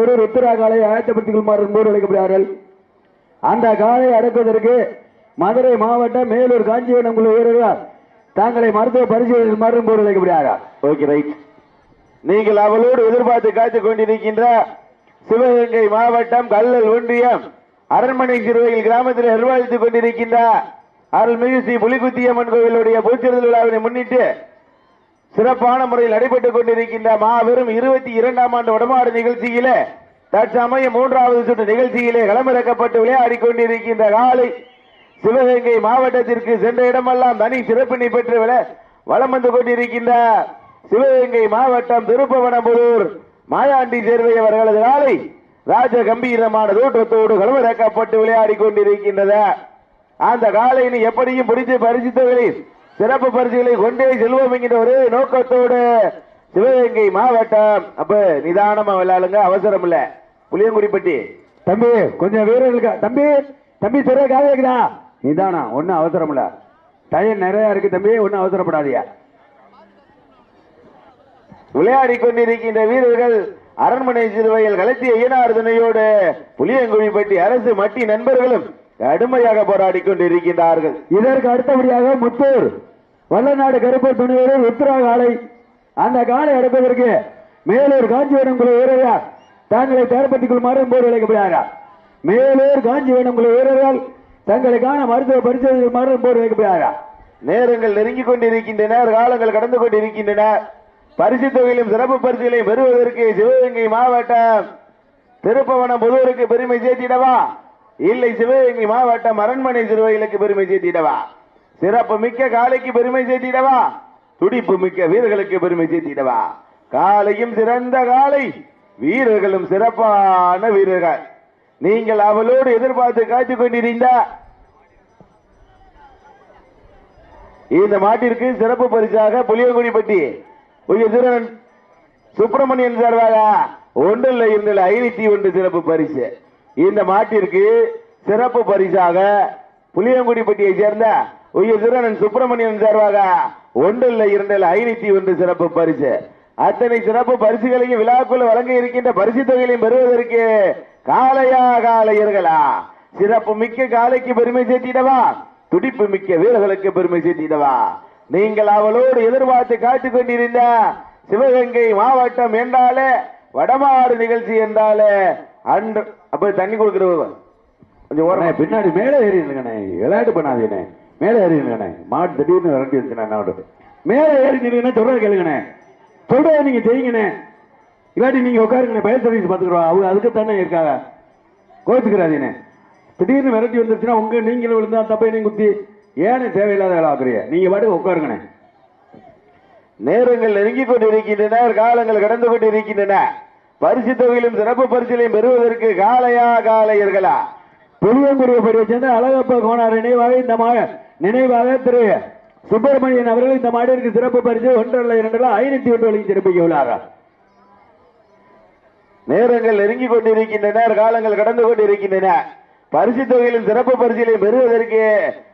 ஒரு ருத்ரா காலை ஆயத்தப்படுத்திக் கொள்ளுமாறு என்போர் அழைக்கப்படுகிறார்கள். அந்த காலை அடக்குவதற்கு மதுரை மாவட்டம் மேலூர் காஞ்சிவனம் குழு வீரர்கள் தாங்களை மருத்துவ பரிசோதனை போர் அழைக்கப்படுகிறார்கள். ஓகே ரைட் நீங்கள் அவளோடு எதிர்பார்த்து காத்துக் கொண்டிருக்கின்ற சிவகங்கை மாவட்டம் கல்லல் ஒன்றியம் அரண்மனை சிறுவையில் கிராமத்தில் நிர்வகித்துக் கொண்டிருக்கின்ற அருள்மிகு ஸ்ரீ புலிகுத்தியம்மன் கோவிலுடைய பூச்சிறுதல் விழாவினை முன்னிட்டு சிறப்பான முறையில் நடைபெற்றுக் கொண்டிருக்கின்ற மாபெரும் இருபத்தி இரண்டாம் ஆண்டு உடம்பாடு நிகழ்ச்சியில தற்சமயம் மூன்றாவது சுற்று நிகழ்ச்சியிலே களமிறக்கப்பட்டு விளையாடி கொண்டிருக்கின்ற காலை சிவகங்கை மாவட்டத்திற்கு சென்ற இடமெல்லாம் தனி சிறப்பினை பெற்று விட வளம் வந்து கொண்டிருக்கின்ற சிவகங்கை மாவட்டம் திருப்பவனம்புதூர் மாயாண்டி சேர்வை அவர்களது காலை ராஜ கம்பீரமான தோற்றத்தோடு களமிறக்கப்பட்டு விளையாடி கொண்டிருக்கின்றது அந்த காலையினை எப்படியும் பிடித்து பரிசித்தவர்களின் சிறப்பு பரிசுகளை கொண்டே செல்வோம் என்கிற ஒரு நோக்கத்தோடு சிவகங்கை மாவட்டம். அப்ப நிதானமா விளையாடுங்க அவசரம் இல்ல. புளியங்குடிப்பட்டி. தம்பி கொஞ்சம் வீரர்களுக்கு தம்பி தம்பி சரியா காது நிதானம் ஒன்னும் அவசரம் இல்ல. டயம் நிறைய இருக்கு தம்பி ஒன்னும் அவசரப்படாதியா விளையாடி கொண்டிருக்கின்ற வீரர்கள் அரண்மனை சிறுவையில் கலத்திய ஐயனார் துணையோடு புளியங்குடிப்பட்டி அரசு மட்டி நண்பர்களும் கடுமையாக போராடி கொண்டிருக்கின்றார்கள். இதற்கு அடுத்தபடியாக முத்தூர் வல்லநாடு கருப்பர் துணையோடு உத்தரா காலை அந்த காலை அடைப்பதற்கு மேலூர் காஞ்சிபுரம் குழு வீரர்கள் தங்களை தயார்படுத்திக் கொள்ளுமாறு போர் அழைக்கப்படுகிறார் மேலூர் காஞ்சிபுரம் குழு வீரர்கள் தங்களுக்கான மருத்துவ பரிசோதனை போர் அழைக்கப்படுகிறார் நேரங்கள் நெருங்கிக் கொண்டிருக்கின்றன காலங்கள் கடந்து கொண்டிருக்கின்றன. பரிசு தொகையிலும் சிறப்பு பரிசுகளை பெறுவதற்கு சிவகங்கை மாவட்டம் திருப்பவனம் புதூருக்கு பெருமை சேர்த்திடவா? இல்லை சிவகங்கை மாவட்டம் அரண்மனை சிறுவைகளுக்கு பெருமை சேர்த்திடவா? சிறப்பு மிக்க காலைக்கு பெருமை சேர்த்திடவா? துடிப்பு மிக்க வீரர்களுக்கு பெருமை சேர்த்திடவா? காலையும் சிறந்த காலை வீரர்களும் சிறப்பான வீரர்கள். நீங்கள் அவளோடு எதிர்பார்த்து காத்துக் கொண்டிருந்த இந்த மாட்டிற்கு சிறப்பு பரிசாக புளியங்குடிப்பட்டி உயர்திறன் சுப்பிரமணியன் சார்பாக ஒன்றில் இருந்த ஐநூத்தி ஒன்று சிறப்பு பரிசு. இந்த மாட்டிற்கு சிறப்பு பரிசாக புளியங்குடிப்பட்டியை சேர்ந்த உயர்திறன் சுப்பிரமணியன் சார்பாக ஒன்றில் இரண்டில் ஐநூத்தி ஒன்று சிறப்பு பரிசு. அத்தனை சிறப்பு பரிசுகளையும் விழாக்குள் வழங்க இருக்கின்ற பரிசு தொகைகளையும் பெறுவதற்கு காலையா காலையர்களா சிறப்பு மிக்க காலைக்கு பெருமை சேர்த்திடவா? துடிப்பு மிக்க வீரர்களுக்கு பெருமை சேர்த்திடவா? நீங்கள் அவளோடு எதிர்பார்த்து காத்துக் கொண்டிருந்த சிவகங்கை மாவட்டம் என்றாலே வடமாறு நிகழ்ச்சி என்றாலே அண்ட் அப்ப தண்ணி கொடுக்கிறவங்க கொஞ்சம் ஓரம். பின்னாடி மேலே ஏறி விளையாட்டு பண்ணாதீண்ணே மேலே ஏறி மாட்டு மாடு திடீர்னு விரட்டி இருந்துச்சுண்ணே என்னோட மேலே ஏறி நிற்கணும் சொல்றத கேளுங்கண்ணே. சொல்றத நீங்க செய்யுங்கண்ணே. இல்லாட்டி நீங்க உட்காருங்கண்ணே பயல் சர்வீஸ் பார்த்துக்குறோம். அவங்க அதுக்கு தானே இருக்காங்க. கோச்சுக்கிறாதீனே திடீர்னு விரட்டி வந்துருச்சுன்னா உங்க நீங்களும் விழுந்தா தப்பை நீங்க குத்தி ஏன்னு தேவையில்லாத வேலை ஆக்குறீங்க. நீங்க பாட்டுக்கு உட்காருங்கண்ணே. நேரங்கள் நெருங்கி கொண்டு இருக்கின்றன காலங்கள் கடந்து கொண்டு இருக்கின்றன பரிசு தொகையிலும் சிறப்பு பரிசிலையும் பெறுவதற்கு காளையா காளையர்களா? புளியங்குடியப்படியை சேர்ந்த அழகப்ப கோனார் நினைவாக இந்த மா நினைவாக திரு சுப்பிரமணியன் அவர்கள் இந்த மாடிற்கு சிறப்பு பரிசு ஒன்றரை இரண்டு ஐநூத்தி ஒன்று வழங்கி சிறப்பிக்க உள்ளார்கள் நேரங்கள் நெருங்கிக் கொண்டிருக்கின்றன காலங்கள் கடந்து கொண்டிருக்கின்றன. பரிசு தொகையிலும் சிறப்பு பரிசிலையும் பெறுவதற்கு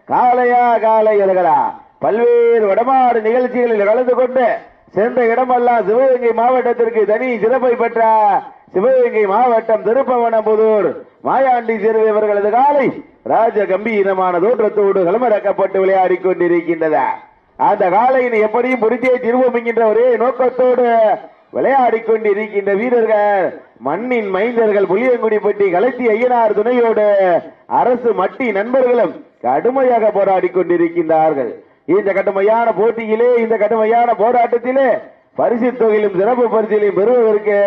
காலை காளையர்களா? பல்வேறு வடமாடு நிகழ்ச்சிகளில் கலந்து கொண்டு சென்ற இடமெல்லாம் சிவகங்கை மாவட்டத்திற்கு தனி சிறப்பை பெற்ற சிவகங்கை மாவட்டம் திருப்பவனம்புதூர். மாயாண்டி சேர்வை இவர்களது காலை ராஜ கம்பீரமான தோற்றத்தோடு களமிறக்கப்பட்டு விளையாடி கொண்டிருக்கின்றது. அந்த காலையினை எப்படியும் பொருத்தியே திருவோம் என்கின்ற ஒரே நோக்கத்தோடு விளையாடி கொண்டிருக்கின்ற வீரர்கள் மண்ணின் மைந்தர்கள் புளியங்குடிப்பட்டி கலத்தி ஐயனார் துணையோடு அரசு மட்டி நண்பர்களும் கடுமையாக போராடி கொண்டிருக்கின்றார்கள். இந்த கடுமையான போட்டியிலே இந்த கடுமையான போராட்டத்திலே பரிசு தொகையிலும் சிறப்பு பரிசிலையும் பெறுவதற்கு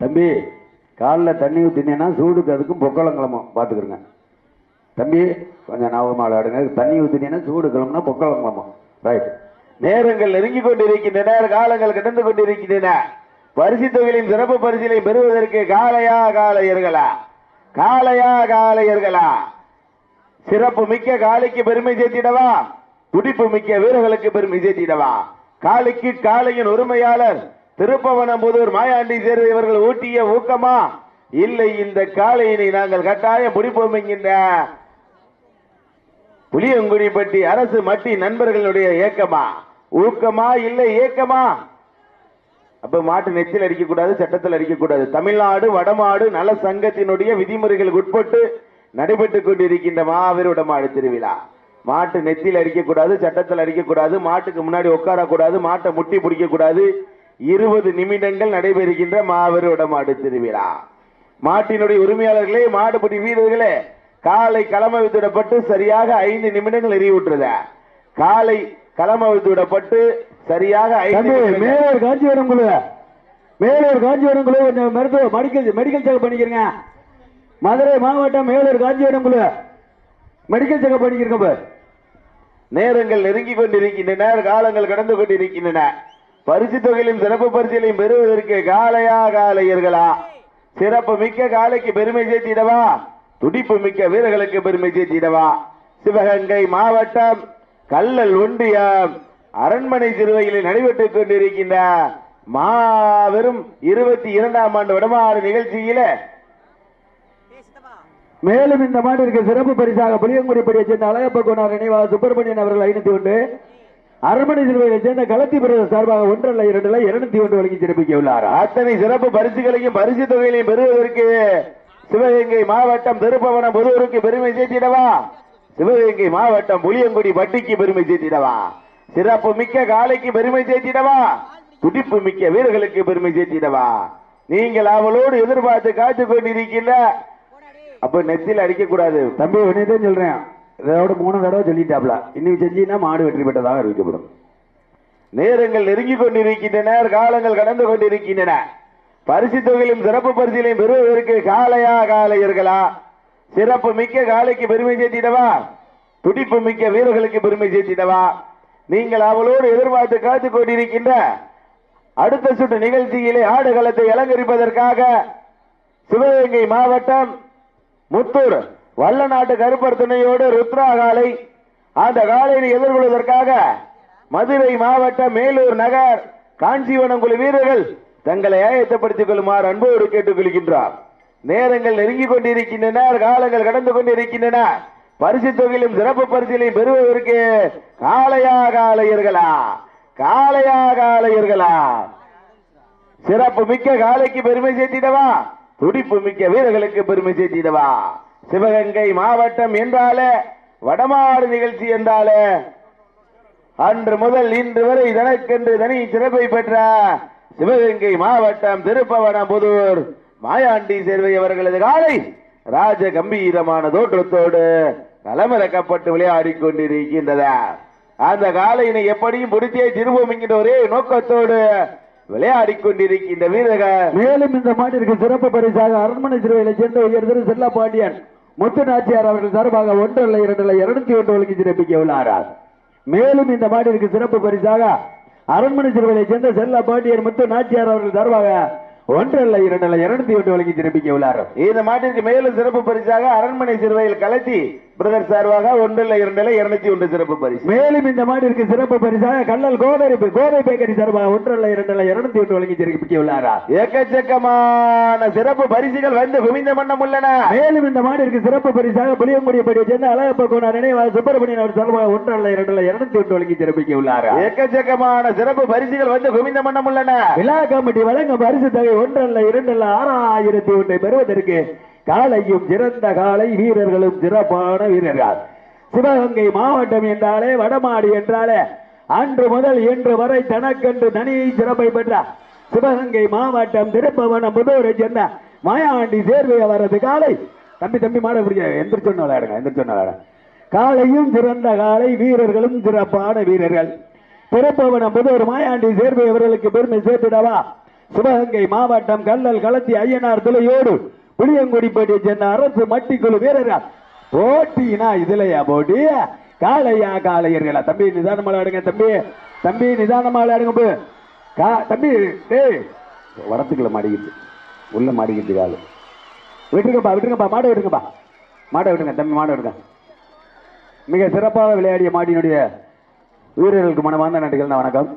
தம்பி காலில் தண்ணி ஊற்றினேன்னா சூடுக்கு அதுக்கும் பொக்கலம் கிளம்பும் பார்த்துக்கிறங்க தம்பி கொஞ்சம் ஞாபகமாக விளையாடுங்க. தண்ணி ஊற்றினீங்கன்னா சூடு கிளம்புனா பொக்கலம் கிளம்பும் ரைட் நேரங்கள் நெருங்கிக் கொண்டிருக்கின்றன காலங்கள் கடந்து கொண்டிருக்கின்றன. பரிசு தொகையிலும் சிறப்பு பரிசிலையும் பெறுவதற்கு காலையா காலையர்களா காலையா காலையர்களா சிறப்பு மிக்க காலைக்கு பெருமை சேர்த்திடவா? துடிப்பு மிக்க வீரர்களுக்கு பெரும் சேர்த்திடவா காலைக்கு காளையின் உரிமையாளர் திருப்பவனம்புதூர் மாயாண்டி சேர்வை இவர்கள் ஊட்டிய ஊக்கமா? இல்லை இந்த காளையினை நாங்கள் கட்டாயம் பிடிப்போம் என்கின்ற புளியங்குடிப்பட்டி அரசு மட்டி நண்பர்களுடைய ஏக்கமா? ஊக்கமா? இல்லை ஏக்கமா? அப்ப மாட்டு நெச்சில் அடிக்கக்கூடாது சட்டத்தில் அடிக்கக்கூடாது. தமிழ்நாடு வடமாடு நல சங்கத்தினுடைய விதிமுறைகளுக்கு உட்பட்டு நடைபெற்றுக் கொண்டிருக்கின்ற மாபெரும் வடமாடு திருவிழா. மாட்டு நெத்தியில் அடிக்கக்கூடாது சட்டத்தில் அடிக்கக்கூடாது மாட்டுக்கு முன்னாடி உட்காரக்கூடாது மாட்டை முட்டி பிடிக்கக்கூடாது. இருபது நிமிடங்கள் நடைபெறுகின்ற மாபெரும் வடமாடு திருவிழா. மாட்டினுடைய உரிமையாளர்களே மாடுபிடி வீரர்களே காலை களமவித்து விடப்பட்டு சரியாக ஐந்து நிமிடங்கள் எறிவுற்றுத காலை களமவித்து விடப்பட்டு சரியாக மேலூர் காஞ்சிபுரம் குழு மேலூர் காஞ்சிபுரம் குழு கொஞ்சம் மருத்துவ மெடிக்கல் மெடிக்கல் செக்அப் பண்ணிக்கிறங்க. மதுரை மாவட்டம் மேலூர் காஞ்சிபுரம் குழு மெடிக்கல் செக்அப் பண்ணிக்கிறோம் பார். நேரங்கள் நெருங்கிக் கொண்டிருக்கின்றன காலங்கள் கடந்து கொண்டிருக்கின்றன. பரிசு தொகையிலும் சிறப்பு பரிசிலையும் பெறுவதற்கு காலையா காலையர்களா? சிறப்பு மிக்க காலைக்கு பெருமை சேர்த்திடவா? துடிப்பு மிக்க வீரர்களுக்கு பெருமை சேர்த்திடவா? சிவகங்கை மாவட்டம் கல்லல் ஒன்றியம் அரண்மனை சிறுவையில் நடைபெற்றுக் கொண்டிருக்கின்ற மாபெரும் இருபத்தி இரண்டாம் ஆண்டு வடமாறு நிகழ்ச்சியில மேலும் இந்த மாநிலத்திற்கு சிறப்பு பரிசாக புளியங்குடிப்படியை சேர்ந்த அழகப்ப கோனார் நினைவாக சுப்பிரமணியன் அவர்கள் ஐநூத்தி ஒன்று. அரண்மனை சிறுவையை சேர்ந்த களத்தி பிரதேச சார்பாக ஒன்றல்ல இரண்டுல இருநூத்தி ஒன்று வழங்கி சிறப்பிக்க உள்ளார் அத்தனை சிறப்பு பரிசுகளையும் பரிசு தொகைகளையும் பெறுவதற்கு சிவகங்கை மாவட்டம் திருப்பவனம் ஒருவருக்கு பெருமை சேர்த்திடவா? சிவகங்கை மாவட்டம் புளியங்குடி பட்டிக்கு பெருமை சேர்த்திடவா? சிறப்பு மிக்க காலைக்கு பெருமை சேர்த்திடவா? துடிப்பு மிக்க வீரர்களுக்கு பெருமை சேர்த்திடவா? நீங்கள் அவளோடு எதிர்பார்த்து காத்துக் கொண்டிருக்கின்ற அப்ப நெத்தியில் அடிக்க கூடாது தம்பி தான் சொல்றேன். இதோட மூணு தடவை சொல்லிட்டாப்ல. இன்னைக்கு செஞ்சினா மாடு வெற்றி பெற்றதாக அறிவிக்கப்படும். நேரங்கள் நெருங்கிக் கொண்டிருக்கின்றன காலங்கள் கடந்து கொண்டிருக்கின்றன. பரிசு தொகையிலும் சிறப்பு பரிசிலையும் பெறுவதற்கு காலையா காலையர்களா? சிறப்பு மிக்க காளைக்கு பெருமை சேர்த்திடவா? துடிப்பு மிக்க வீரர்களுக்கு பெருமை சேர்த்திடவா? நீங்கள் அவளோடு எதிர்பார்த்து காத்துக் கொண்டிருக்கின்ற அடுத்த சுற்று நிகழ்ச்சியிலே ஆடுகளத்தை அலங்கரிப்பதற்காக சிவகங்கை மாவட்டம் முத்தூர் வல்ல நாட்டு கருப்பர் துணையோடு ருத்ரா காலை அந்த காலையை எதிர்கொள்வதற்காக மதுரை மாவட்ட மேலூர் நகர் காஞ்சிவனம் குழு வீரர்கள் தங்களை ஆயத்தப்படுத்திக் கொள்ளுமாறு அன்போடு கேட்டுக் கொள்கின்றார். நேரங்கள் நெருங்கிக் கொண்டிருக்கின்றன காலங்கள் கடந்து கொண்டிருக்கின்றன. பரிசு தொகையிலும் சிறப்பு பரிசிலையும் பெறுவதற்கு காளையா காளையர்களா காளையா காளையர்களா. சிறப்பு மிக்க காலைக்கு பெருமை சேர்த்திடவா? துடிப்பு மிக்க வீரர்களுக்கு பெருமை சேர்த்திடவா? சிவகங்கை மாவட்டம் என்றாலே வடமாடு நிகழ்ச்சி என்றாலே அன்று முதல் இன்று வரை தனக்கென்று தனி சிறப்பை பெற்ற சிவகங்கை மாவட்டம் திருப்பவனம் புதூர் மாயாண்டி சேர்வை அவர்களது காலை ராஜ கம்பீரமான தோற்றத்தோடு களமிறக்கப்பட்டு விளையாடி கொண்டிருக்கின்றது அந்த காலையினை எப்படியும் பிடித்தே திரும்பும் என்கின்ற ஒரே நோக்கத்தோடு விளையாடிக் கொண்டிருக்கின்ற வீரர்கள். மேலும் இந்த மாட்டிற்கு சிறப்பு பரிசாக அரண்மனை சிறுவையில சேர்ந்த உயர் திரு செல்லா பாண்டியன் முத்து நாச்சியார் அவர்கள் சார்பாக ஒன்றல்ல இரண்டுல இருநூத்தி ஒன்று வழங்கி சிறப்பிக்க உள்ளாரார். மேலும் இந்த மாட்டிற்கு சிறப்பு பரிசாக அரண்மனை சிறுவையை சேர்ந்த செல்லா பாண்டியன் முத்து நாச்சியார் அவர்கள் சார்பாக ஒன்றல்ல இரண்டுல இருநூத்தி ஒன்று வழங்கி சிறப்பிக்க உள்ளார். இந்த மாட்டிற்கு மேலும் சிறப்பு பரிசாக அரண்மனை சிறுவையில் கலத்தி பிரதர் சார்பாக ஒன்றில் இரண்டில் இருநூத்தி ஒன்று சிறப்பு பரிசு. மேலும் இந்த மாட்டிற்கு சிறப்பு பரிசாக கல்லல் கோதை கோதை பேக்கரி சார்பாக ஒன்றல்ல இரண்டுல இருநூத்தி ஒன்று வழங்கி சிறப்பிக்க உள்ளாரா எக்கச்சக்கமான சிறப்பு பரிசுகள் வந்து குவிந்த மன்னம் உள்ளன. மேலும் இந்த மாடிற்கு சிறப்பு பரிசாக புளியங்குடிப்படியை சேர்ந்த அழகப்ப கோனார் நினைவாக சுப்பிரமணியன் அவர் சார்பாக ஒன்றல்ல இரண்டுல இருநூத்தி ஒன்று வழங்கி சிறப்பிக்க உள்ளாரா எக்கச்சக்கமான சிறப்பு பரிசுகள் வந்து குவிந்த மன்னம் உள்ளன. விழா கமிட்டி வழங்கும் பரிசு தொகை ஒன்றல்ல இரண்டல்ல ஆறாயிரத்தி ஒன்றை பெறுவதற்கு காலையும் சிறந்த காலை வீரர்களும் சிறப்பான வீரர்கள். சிவகங்கை மாவட்டம் என்றாலே வடமாடி என்றாலே அன்று முதல் இன்று வரை தனக்கென்று தனி சிறப்பை பெற்றார் சிவகங்கை மாவட்டம் திருப்பவனம் புதூரை சேர்ந்த மாயாண்டி சேர்வை அவரது காலை தம்பி தம்பி மாட பிடிக்க எந்திரிச்சொன்னு விளையாடுங்க எந்திரிச்சொன்னு விளையாடுங்க. காலையும் சிறந்த காலை வீரர்களும் சிறப்பான வீரர்கள். திருப்பவனம் புதூர் மாயாண்டி சேர்வை அவர்களுக்கு பெருமை சேர்த்துடவா? சிவகங்கை மாவட்டம் கல்லல் களத்தி ஐயனார் துளையோடு புளியங்குடிப்பேட்டை சேர்ந்த அரசு மட்டிக்குழு வீரர்கள். போட்டினா இதுலயா போட்டி? காளையா காளையர்களா? தம்பி நிதானமா விளையாடுங்க தம்பி. தம்பி நிதானமா விளையாடுங்க கா தம்பி டேய். வரத்துக்குள்ள மாடிக்கிட்டு. உள்ள மாடிக்கிட்டு காலு. விட்டுருங்கப்பா விட்டுருங்கப்பா மாடை விட்டுருங்கப்பா. மாடை விட்டுருங்க தம்பி மாடை விடுங்க மிக சிறப்பாக விளையாடிய மாட்டினுடைய வீரர்களுக்கு மனமார்ந்த நன்றிகள் வணக்கம்.